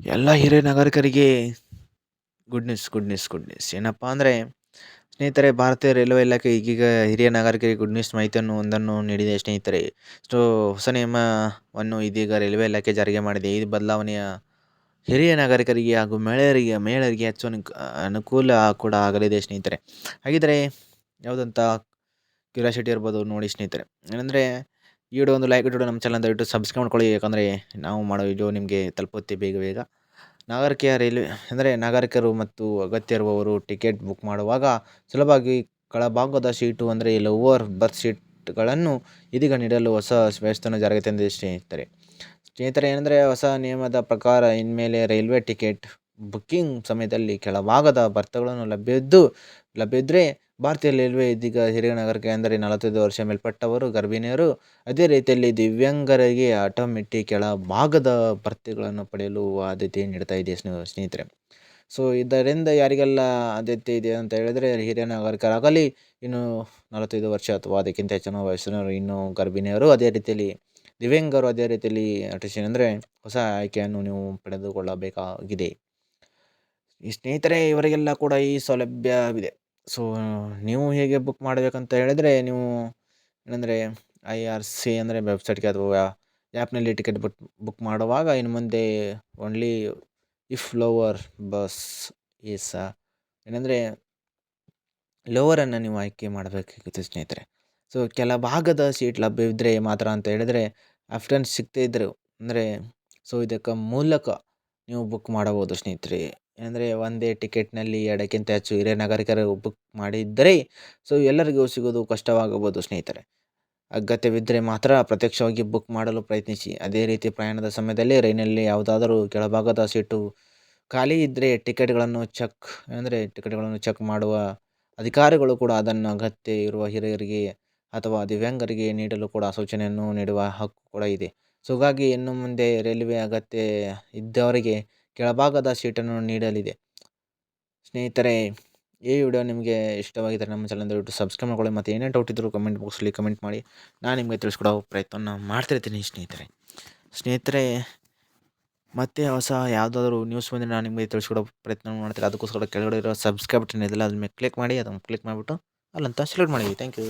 ಎಲ್ಲ ಹಿರಿಯ ನಾಗರಿಕರಿಗೆ good news good news good news ಏನಪ್ಪ ಅಂದರೆ, ಸ್ನೇಹಿತರೆ, ಭಾರತೀಯ ರೈಲ್ವೆ ಇಲಾಖೆ ಈಗೀಗ ಹಿರಿಯ ನಾಗರಿಕರಿಗೆ ಗುಡ್ ನ್ಯೂಸ್ ಮಾಹಿತಿಯನ್ನು, ಒಂದನ್ನು ನೀಡಿದೆ ಸ್ನೇಹಿತರೆ. ಸೊ, ಹೊಸ ನಿಯಮವನ್ನು ಇದೀಗ ರೈಲ್ವೆ ಇಲಾಖೆ ಜಾರಿಗೆ ಮಾಡಿದೆ. ಈ ಬದಲಾವಣೆಯ ಹಿರಿಯ ನಾಗರಿಕರಿಗೆ ಹಾಗೂ ಮಹಿಳೆಯರಿಗೆ ಮಹಿಳೆಯರಿಗೆ ಹೆಚ್ಚು ಅನುಕ್, ಅನುಕೂಲ ಕೂಡ ಆಗಲಿದೆ ಸ್ನೇಹಿತರೆ. ಹಾಗಿದ್ದರೆ ಯಾವುದಂತ ಕ್ಯೂರಿಯಾಸಿಟಿ ಇರ್ಬೋದು ನೋಡಿ ಸ್ನೇಹಿತರೆ. ಏನಂದರೆ ಈ ವಿಡಿಯೋ ಒಂದು ಲೈಕ್ ಇಟ್ಟು ನಮ್ಮ ಚಾನಲ್ ದಯವಿಟ್ಟು ಸಬ್ಸ್ಕ್ರೈಬ್ ಮಾಡ್ಕೊಳ್ಳಿ. ಯಾಕಂದರೆ ನಾವು ಮಾಡೋ ವಿಡಿಯೋ ನಿಮಗೆ ತಲುಪುತ್ತೆ ಬೇಗ ಬೇಗ. ನಾಗರಿಕ ರೈಲ್ವೆ, ಅಂದರೆ ನಾಗರಿಕರು ಮತ್ತು ಅಗತ್ಯ ಇರುವವರು ಟಿಕೆಟ್ ಬುಕ್ ಮಾಡುವಾಗ ಸುಲಭವಾಗಿ ಕೆಳಭಾಗದ ಸೀಟು ಅಂದರೆ ಲೋವರ್ ಬರ್ತ್ ಸೀಟ್ಗಳನ್ನು ಇದೀಗ ನೀಡಲು ಹೊಸ ವ್ಯವಸ್ಥೆಯನ್ನು ಜಾರಿಗೆ ತಂದಿದೆ ಸ್ನೇಹಿತರೆ. ಸ್ನೇಹಿತರೆ, ಏನಂದರೆ ಹೊಸ ನಿಯಮದ ಪ್ರಕಾರ ಇನ್ಮೇಲೆ ರೈಲ್ವೆ ಟಿಕೆಟ್ ಬುಕ್ಕಿಂಗ್ ಸಮಯದಲ್ಲಿ ಕೆಳಭಾಗದ ಬರ್ತಗಳನ್ನು ಲಭ್ಯವಿದ್ದು ಲಭ್ಯವಿದ್ದರೆ ಭಾರತೀಯ ರೈಲ್ವೆ ಇದೀಗ ಹಿರಿಯ ನಾಗರಿಕ ಎಂದರೆ ನಲವತ್ತೈದು ವರ್ಷ ಮೇಲ್ಪಟ್ಟವರು, ಗರ್ಭಿಣಿಯರು. ಅದೇ ರೀತಿಯಲ್ಲಿ ದಿವ್ಯಾಂಗರಿಗೆ ಆಟೋಮೆಟಿಕ್ ಕೆಳ ಭಾಗದ ಭರ್ತಿಗಳನ್ನು ಪಡೆಯಲು ಆದ್ಯತೆ ನೀಡ್ತಾ ಇದೆ ಸ್ನೇಹಿತರೆ. ಸೊ ಇದರಿಂದ ಯಾರಿಗೆಲ್ಲ ಆದ್ಯತೆ ಇದೆ ಅಂತ ಹೇಳಿದ್ರೆ, ಹಿರಿಯ ನಾಗರಿಕರಾಗಲಿ, ಇನ್ನು ನಲವತ್ತೈದು ವರ್ಷ ಅಥವಾ ಅದಕ್ಕಿಂತ ಹೆಚ್ಚಿನ ವಯಸ್ಸಿನವರು, ಇನ್ನು ಗರ್ಭಿಣಿಯರು, ಅದೇ ರೀತಿಯಲ್ಲಿ ದಿವ್ಯಾಂಗರು, ಅದೇ ರೀತಿಯಲ್ಲಿ ಅಟೇಷನ್ ಅಂದರೆ ಹೊಸ ಆಯ್ಕೆಯನ್ನು ನೀವು ಪಡೆದುಕೊಳ್ಳಬೇಕಾಗಿದೆ. ಈ ಸ್ನೇಹಿತರೆ, ಇವರಿಗೆಲ್ಲ ಕೂಡ ಈ ಸೌಲಭ್ಯವಿದೆ. ಸೊ ನೀವು ಹೇಗೆ ಬುಕ್ ಮಾಡಬೇಕಂತ ಹೇಳಿದರೆ, ನೀವು ಏನಂದರೆ ಐ ಆರ್ ಸಿ ಅಂದರೆ ವೆಬ್ಸೈಟ್ಗೆ ಅಥವಾ ಆ್ಯಪ್ನಲ್ಲಿ ಟಿಕೆಟ್ ಬುಕ್ ಬುಕ್ ಮಾಡುವಾಗ ಇನ್ನು ಮುಂದೆ only if lower bus is ಏನಂದರೆ ಲೋವರನ್ನು ನೀವು ಆಯ್ಕೆ ಮಾಡಬೇಕಾಗುತ್ತೆ ಸ್ನೇಹಿತರೆ. ಸೊ ಕೆಲ ಭಾಗದ ಸೀಟ್ ಲಭ್ಯವಿದ್ದರೆ ಮಾತ್ರ ಅಂತ ಹೇಳಿದರೆ ಆಫ್ಟರ್ನ್ ಸಿಗದೇ ಅಂದರೆ ಸೊ ಇದಕ್ಕೆ ಮೂಲಕ ನೀವು ಬುಕ್ ಮಾಡಬಹುದು ಸ್ನೇಹಿತರೆ. ಅಂದರೆ ಒಂದೇ ಟಿಕೆಟ್ನಲ್ಲಿ ಎರಡಕ್ಕಿಂತ ಹೆಚ್ಚು ಹಿರಿಯ ನಾಗರಿಕರು ಬುಕ್ ಮಾಡಿದ್ದರೆ ಸೊ ಎಲ್ಲರಿಗೂ ಸಿಗೋದು ಕಷ್ಟವಾಗಬಹುದು ಸ್ನೇಹಿತರೆ. ಅಗತ್ಯವಿದ್ದರೆ ಮಾತ್ರ ಪ್ರತ್ಯಕ್ಷವಾಗಿ ಬುಕ್ ಮಾಡಲು ಪ್ರಯತ್ನಿಸಿ. ಅದೇ ರೀತಿ ಪ್ರಯಾಣದ ಸಮಯದಲ್ಲಿ ರೈಲಿನಲ್ಲಿ ಯಾವುದಾದರೂ ಕೆಳಭಾಗದ ಸೀಟು ಖಾಲಿ ಇದ್ದರೆ ಟಿಕೆಟ್ಗಳನ್ನು ಚೆಕ್ ಅಂದರೆ ಟಿಕೆಟ್ಗಳನ್ನು ಚೆಕ್ ಮಾಡುವ ಅಧಿಕಾರಿಗಳು ಕೂಡ ಅದನ್ನು ಅಗತ್ಯ ಇರುವ ಹಿರಿಯರಿಗೆ ಅಥವಾ ದಿವ್ಯಾಂಗರಿಗೆ ನೀಡಲು ಕೂಡ ಸೂಚನೆಯನ್ನು ನೀಡುವ ಹಕ್ಕು ಕೂಡ ಇದೆ. ಸೊ ಹಾಗಾಗಿ ಇನ್ನು ಮುಂದೆ ರೈಲ್ವೆ ಅಗತ್ಯ ಇದ್ದವರಿಗೆ ಕೆಳಭಾಗದ ಸೀಟನ್ನು ನೀಡಲಿದೆ. ಸ್ನೇಹಿತರೆ, ಈ ವಿಡಿಯೋ ನಿಮಗೆ ಇಷ್ಟವಾಗಿದ್ದರೆ ನಮ್ಮ ಚಾನಲ್ ದಯವಿಟ್ಟು ಸಬ್ಸ್ಕ್ರೈಬ್ ಮಾಡ್ಕೊಳ್ಳಿ ಮತ್ತು ಏನೇ ಡೌಟ್ ಇದ್ದರೂ ಕಮೆಂಟ್ ಬಾಕ್ಸಲ್ಲಿ ಕಮೆಂಟ್ ಮಾಡಿ. ನಾನು ನಿಮಗೆ ತಿಳಿಸ್ಕೊಡೋ ಪ್ರಯತ್ನವನ್ನು ಮಾಡ್ತಿರ್ತೀನಿ ಸ್ನೇಹಿತರೆ. ಸ್ನೇಹಿತರೆ, ಮತ್ತೆ ಹೊಸ ಯಾವುದಾದ್ರೂ ನ್ಯೂಸ್ ಬಂದರೆ ನಾನು ನಿಮಗೆ ತಿಳಿಸ್ಕೊಡೋ ಪ್ರಯತ್ನ ಮಾಡ್ತೀನಿ. ಅದಕ್ಕೋಸ್ಕರ ಕೆಳಗಡೆ ಇರೋ ಸಬ್ಸ್ಕ್ರೈಬ್ ಬಟನ್ ಇದೆಲ್ಲ ಅದನ್ನ ಕ್ಲಿಕ್ ಮಾಡಿ, ಅದನ್ನು ಕ್ಲಿಕ್ ಮಾಡಿಬಿಟ್ಟು ಅಲ್ಲಂತ ಸೆಲೆಕ್ಟ್ ಮಾಡಿ. Thank you